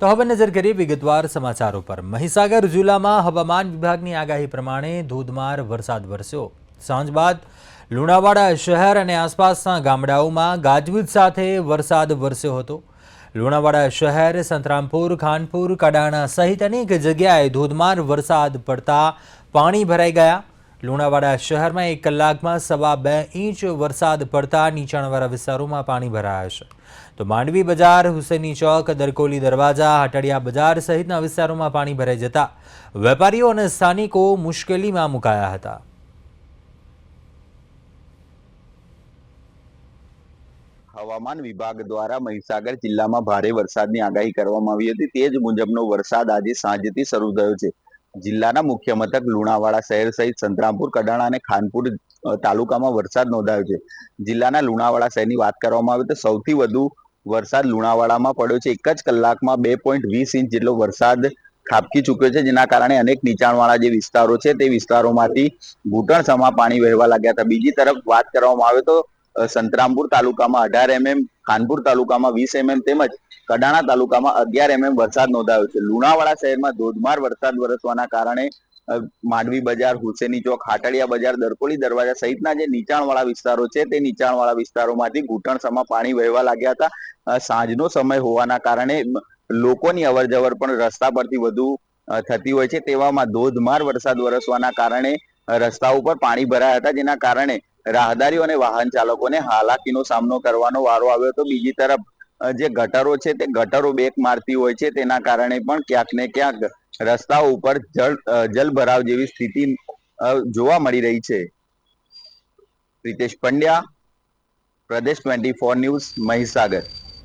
તો હવે નજર કરીએ વિગતવાર સમાચારો પર. મહીસાગર જિલ્લામાં હવામાન વિભાગની આગાહી પ્રમાણે ધોધમાર વરસાદ વરસ્યો. સાંજ બાદ લુણાવાડા શહેર અને આસપાસના ગામડાઓમાં ગાજવીજ સાથે વરસાદ વરસ્યો હતો. લુણાવાડા શહેર, સંતરામપુર, ખાનપુર, કડાણા સહિત અનેક જગ્યાએ ધોધમાર વરસાદ પડતા પાણી ભરાઈ ગયા. લુણાવાડા શહેરમાં એક કલાકમાં સવા બે ઇંચ વરસાદ પડતા નીચાણવાળા વિસ્તારોમાં પાણી ભરાયા છે. તો માંડવી બજાર, હુસેની ચોક, દરકોલી દરવાજા, હટડિયા બજાર સહિતના વિસ્તારોમાં પાણી ભરાઈ જતા વેપારીઓ અને સ્થાનિકો મુશ્કેલીમાં મુકાયા હતા. હવામાન વિભાગ દ્વારા મહીસાગર જિલ્લામાં ભારે વરસાદની આગાહી કરવામાં આવી હતી. તે જ મુજબનો વરસાદ આજે સાંજથી શરૂ થયો છે. જિલ્લાના મુખ્ય મથક લુણાવાડા શહેર સહિત સંતરામપુર, કડાણા અને ખાનપુર તાલુકામાં વરસાદ નોંધાયો છે. જિલ્લાના લુણાવાડા શહેરની વાત કરવામાં આવે તો સૌથી વધુ વરસાદ લુણાવાડામાં પડ્યો છે. એક જ કલાકમાં બે પોઈન્ટ વીસ ઇંચ જેટલો વરસાદ ખાબકી ચૂક્યો છે, જેના કારણે અનેક નીચાણવાળા જે વિસ્તારો છે, તે વિસ્તારોમાંથી ઘૂંટણસમા પાણી વહેવા લાગ્યા હતા. બીજી તરફ વાત કરવામાં આવે તો સંતરામપુર તાલુકામાં અઢાર એમએમ, ખાનપુર તાલુકામાં વીસ એમએમ તેમજ કડાણા તાલુકામાં અગિયાર એમએમ વરસાદ નોંધાયો છે. લુણાવાડા શહેરમાં ધોધમાર વરસાદ વરસવાના કારણે માંડવી બજાર, હુસેની ચોક હાટડિયા બજાર, દરકોલી દરવાજા સહિતના જે નીચાણવાળા વિસ્તારો છે, તે નીચાણવાળા વિસ્તારોમાંથી ઘૂંટણસમાં પાણી વહેવા લાગ્યા હતા. સાંજનો સમય હોવાના કારણે લોકોની અવર જવર પણ રસ્તા પરથી વધુ થતી હોય છે. તેવામાં ધોધમાર વરસાદ વરસવાના કારણે રસ્તા ઉપર પાણી ભરાયા હતા. જેના કારણે રાહદારીઓ અને વાહન ચાલકોને હાલાકીનો સામનો કરવાનો વારો આવ્યો હતો બીજી તરફ જે ગટરો છે તે ગટરો બેક મારતી હોય છે, તેના કારણે પણ ક્યાંક ને ક્યાંક રસ્તાઓ ઉપર જળ જલભરાવ જેવી સ્થિતિ જોવા મળી રહી છે. પ્રિતેશ પંડ્યા, પ્રદેશ ટ્વેન્ટી ફોર ન્યૂઝ મહીસાગર.